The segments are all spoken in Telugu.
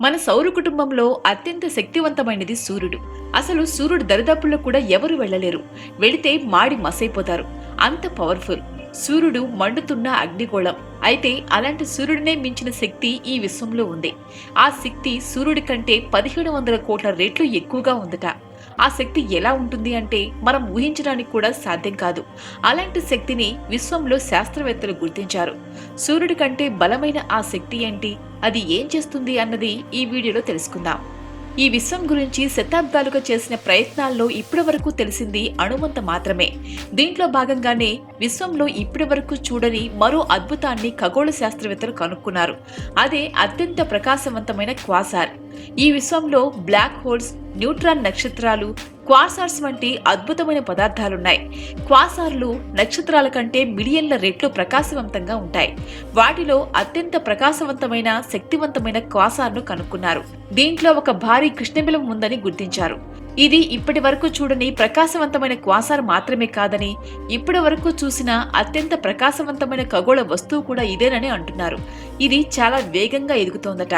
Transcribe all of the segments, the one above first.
మన సౌర కుటుంబంలో అత్యంత శక్తివంతమైనది సూర్యుడు. అసలు సూర్యుడు దరిదాపుల్లో కూడా ఎవరు వెళ్ళలేరు. వెళితే మాడి మసైపోతారు. అంత పవర్ఫుల్. సూర్యుడు మండుతున్న అగ్నిగోళం. అయితే అలాంటి సూర్యుడినే మించిన శక్తి ఈ విశ్వంలో ఉంది. ఆ శక్తి సూర్యుడి కంటే పదిహేడు వందల కోట్ల రెట్లు ఎక్కువగా ఉందట. ఆ శక్తి ఎలా ఉంటుంది అంటే మనం ఊహించడానికి కూడా సాధ్యం కాదు. అలాంటి శక్తిని విశ్వంలో శాస్త్రవేత్తలు గుర్తించారు. సూర్యుడి కంటే బలమైన ఆ శక్తి ఏంటి? అది ఏం చేస్తుంది అన్నది ఈ వీడియోలో తెలుసుకుందాం. ఈ విశ్వం గురించి శతాబ్దాలుగా చేసిన ప్రయత్నాల్లో ఇప్పటి వరకు తెలిసింది అణువంత మాత్రమే. దీంట్లో భాగంగానే విశ్వంలో ఇప్పటి వరకు చూడని మరో అద్భుతాన్ని ఖగోళ శాస్త్రవేత్తలు కనుక్కున్నారు. అదే అత్యంత ప్రకాశవంతమైన క్వాసార్. ఈ విశ్వంలో బ్లాక్ హోల్స్ న్యూట్రాన్ నక్షత్రాలు క్వాసార్స్ వంటి అద్భుతమైన పదార్థాలున్నాయి. క్వాసార్లు నక్షత్రాల కంటే మిలియన్ల రెట్లు ప్రకాశవంతంగా ఉంటాయి. వాటిలో అత్యంత ప్రకాశవంతమైన శక్తివంతమైన క్వాసార్ను కనుక్కున్నారు. దీంట్లో ఒక భారీ కృష్ణబిలం ఉందని గుర్తించారు. ఇది ఇప్పటి వరకు చూడని ప్రకాశవంతమైన క్వాసార్ మాత్రమే కాదని ఇప్పటి వరకు చూసిన అత్యంత ప్రకాశవంతమైన ఖగోళ వస్తువు కూడా ఇదేనని అంటున్నారు. ఇది చాలా వేగంగా ఎదుగుతోందట.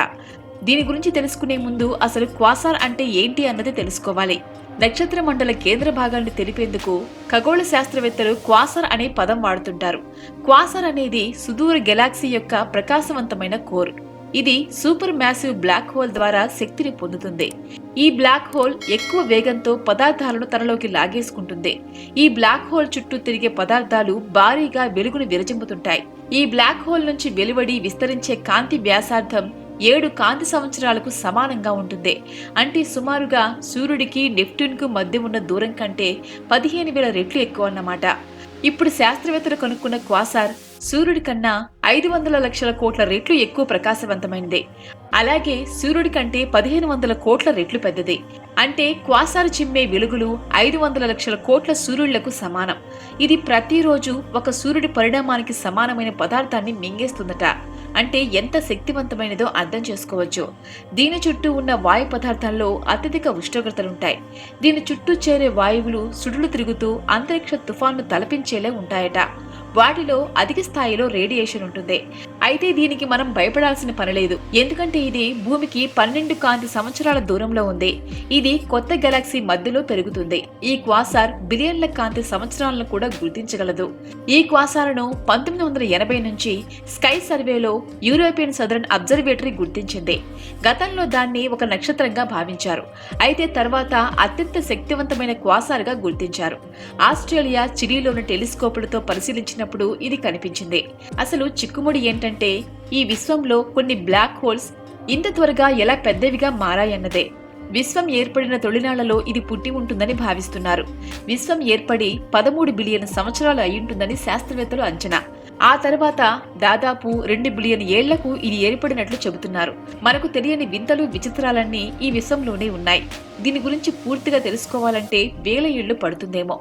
దీని గురించి తెలుసుకునే ముందు అసలు క్వాసార్ అంటే ఏంటి అన్నది తెలుసుకోవాలి. నక్షత్ర మండల కేంద్ర భాగాన్ని తెలిపేందుకు ఖగోళ శాస్త్రవేత్తలు క్వాసర్ అనే పదం వాడుతుంటారు. క్వాసర్ అనేది సుదూర గెలాక్సీ యొక్క ప్రకాశవంతమైన కోర్. ఇది సూపర్ మ్యాసివ్ బ్లాక్ హోల్ ద్వారా శక్తిని పొందుతుంది. ఈ బ్లాక్ హోల్ ఎక్కువ వేగంతో పదార్థాలను తనలోకి లాగేసుకుంటుంది. ఈ బ్లాక్ హోల్ చుట్టూ తిరిగే పదార్థాలు భారీగా వెలుగును విరజింపుతుంటాయి. ఈ బ్లాక్ హోల్ నుంచి వెలువడి విస్తరించే కాంతి వ్యాసార్థం ఏడు కాంతి సంవత్సరాలకు సమానంగా ఉంటుంది. అంటే సుమారుగా సూర్యుడికి నెప్ట్యూన్కు మధ్య ఉన్న దూరం కంటే పదిహేను వేల రెట్లు ఎక్కువ అన్నమాట. ఇప్పుడు శాస్త్రవేత్తలు కనుక్కున్న క్వాసార్ సూర్యుడి కన్నా ఐదు వందల లక్షల కోట్ల రెట్లు ఎక్కువ ప్రకాశవంతమైనది అలాగే సూర్యుడి కంటే పదిహేను వందల కోట్ల రెట్లు పెద్దది. అంటే క్వాసారు చిమ్మే వెలుగులు ఐదు వందల లక్షల కోట్ల సూర్యుళ్ళకు సమానం. ఇది ప్రతిరోజు ఒక సూర్యుడి పరిణామానికి సమానమైన పదార్థాన్ని మింగేస్తుందట. అంటే ఎంత శక్తివంతమైనదో అర్థం చేసుకోవచ్చు. దీని చుట్టూ ఉన్న వాయు పదార్థాల్లో అత్యధిక ఉష్ణోగ్రతలుంటాయి. దీని చుట్టూ చేరే వాయువులు సుడులు తిరుగుతూ అంతరిక్ష తుఫాన్ను తలపించేలా ఉంటాయట. వాటిలో అధిక స్థాయిలో రేడియేషన్ ఉంటుంది. అయితే దీనికి మనం భయపడాల్సిన పనిలేదు ఎందుకంటే ఇది భూమికి పన్నెండు కాంతి సంవత్సరాల దూరంలో ఉంది. ఇది కొత్త గెలాక్సీ మధ్యలో పెరుగుతుంది. ఈ క్వాసార్ బిలియన్ల కాంతి సంవత్సరాలను కూడా గుర్తించగలదు. ఈ క్వాసార్ను పంతొమ్మిది వందల ఎనభై నుంచి స్కై సర్వేలో యూరోపియన్ సదరన్ అబ్జర్వేటరీ గుర్తించింది. గతంలో దాన్ని ఒక నక్షత్రంగా భావించారు. అయితే తర్వాత అత్యంత శక్తివంతమైన క్వాసార్గా గుర్తించారు. ఆస్ట్రేలియా చిలీలోని టెలిస్కోపులతో పరిశీలించినప్పుడు ఇది కనిపించింది. అసలు చిక్కుముడి ఏంటంటే ఈ విశ్వంలో కొన్ని బ్లాక్ హోల్స్ ఇంత త్వరగా ఎలా పెద్దవిగా మారాయన్నదే. విశ్వం ఏర్పడిన తొలినాళ్ళలో ఇది పుట్టి ఉంటుందని భావిస్తున్నారు. విశ్వం ఏర్పడి పదమూడు బిలియన్ సంవత్సరాలు అయ్యుంటుందని శాస్త్రవేత్తలు అంచనా. ఆ తర్వాత దాదాపు రెండు బిలియన్ ఏళ్ళకు ఇది ఏర్పడినట్లు చెబుతున్నారు. మనకు తెలియని వింతలు విచిత్రాలన్నీ ఈ విశ్వంలోనే ఉన్నాయి. దీని గురించి పూర్తిగా తెలుసుకోవాలంటే వేల ఏళ్ళు పడుతుందేమో.